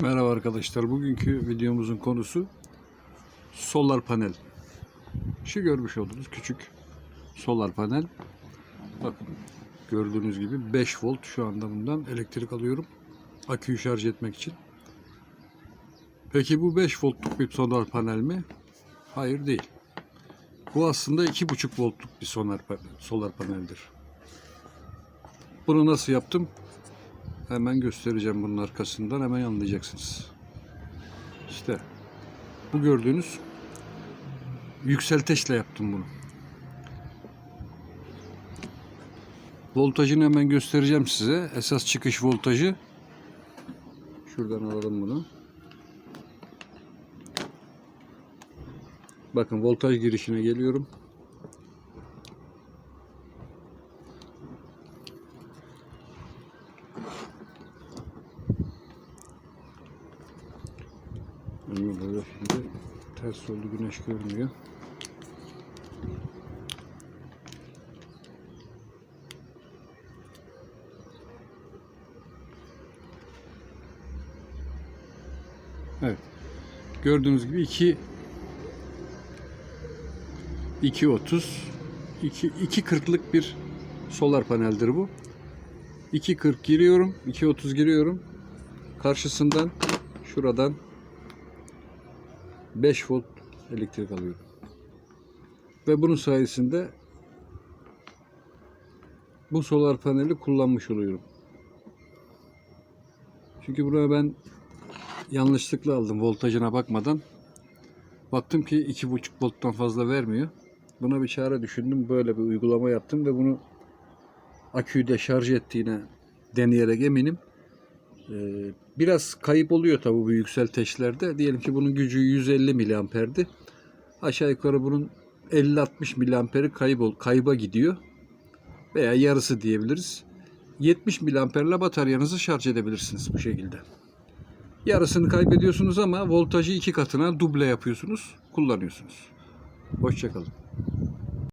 Merhaba arkadaşlar. Bugünkü videomuzun konusu solar panel. Şu görmüş olduğunuz küçük solar panel. Bakın gördüğünüz gibi 5 volt şu anda bundan elektrik alıyorum. Aküyü şarj etmek için. Peki bu 5 voltluk bir solar panel mi? Hayır değil. Bu aslında 2,5 voltluk bir solar, solar paneldir. Bunu nasıl yaptım? Hemen göstereceğim bunun arkasından hemen anlayacaksınız. İşte bu gördüğünüz yükselteçle yaptım bunu. Voltajını hemen göstereceğim size. Esas çıkış voltajı. Şuradan alalım bunu. Bakın voltaj girişine geliyorum. Önüme böyle şimdi ters oldu güneş görmüyor. Evet. Gördüğünüz gibi 2 2.30 2 2.40'lık bir solar paneldir bu. 2.40 giriyorum, 2.30 giriyorum. Karşısından şuradan 5 volt elektrik alıyorum. Ve bunun sayesinde bu solar paneli kullanmış oluyorum. Çünkü buraya ben yanlışlıkla aldım voltajına bakmadan. Baktım ki 2,5 volttan fazla vermiyor. Buna bir çare düşündüm. Böyle bir uygulama yaptım ve bunu aküyü de şarj ettiğine deneyerek eminim. Ee, biraz kayıp oluyor tabi bu yükselteçlerde. Diyelim ki bunun gücü 150 miliamperdi. Aşağı yukarı bunun 50-60 miliamperi kayıp, kayıba gidiyor. Veya yarısı diyebiliriz. 70 miliamperle bataryanızı şarj edebilirsiniz bu şekilde. Yarısını kaybediyorsunuz ama voltajı iki katına duble yapıyorsunuz, kullanıyorsunuz. Hoşçakalın.